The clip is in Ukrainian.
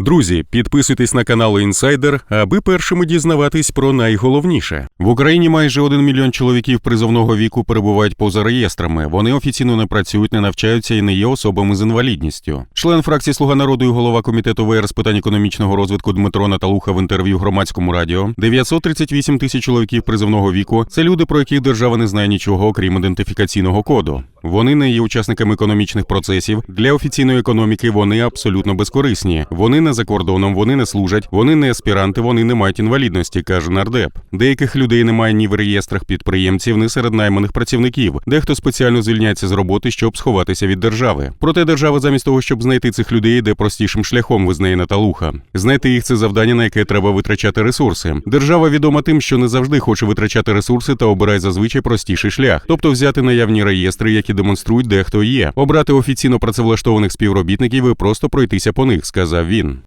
Друзі, підписуйтесь на канал Інсайдер, аби першими дізнаватись про найголовніше. В Україні майже один мільйон чоловіків призовного віку перебувають поза реєстрами. Вони офіційно не працюють, не навчаються і не є особами з інвалідністю. Член фракції Слуга народу і голова комітету ВР з питань економічного розвитку Дмитро Наталуха в інтерв'ю громадському радіо. 938 тисяч чоловіків призовного віку це люди, про яких держава не знає нічого, окрім ідентифікаційного коду. Вони не є учасниками економічних процесів. Для офіційної економіки вони абсолютно безкорисні. Вони не за кордоном, вони не служать, вони не аспіранти, вони не мають інвалідності, каже нардеп. Деяких людей немає ні в реєстрах підприємців, ні серед найманих працівників. Дехто спеціально звільняється з роботи, щоб сховатися від держави. Проте держава, замість того, щоб знайти цих людей, йде простішим шляхом, визнає Наталуха. Знайти їх це завдання, на яке треба витрачати ресурси. Держава відома тим, що не завжди хоче витрачати ресурси та обирає зазвичай простіший шлях, тобто взяти наявні реєстри, які демонструють, де хто є, обрати офіційно працевлаштованих співробітників і просто пройтися по них, сказав він.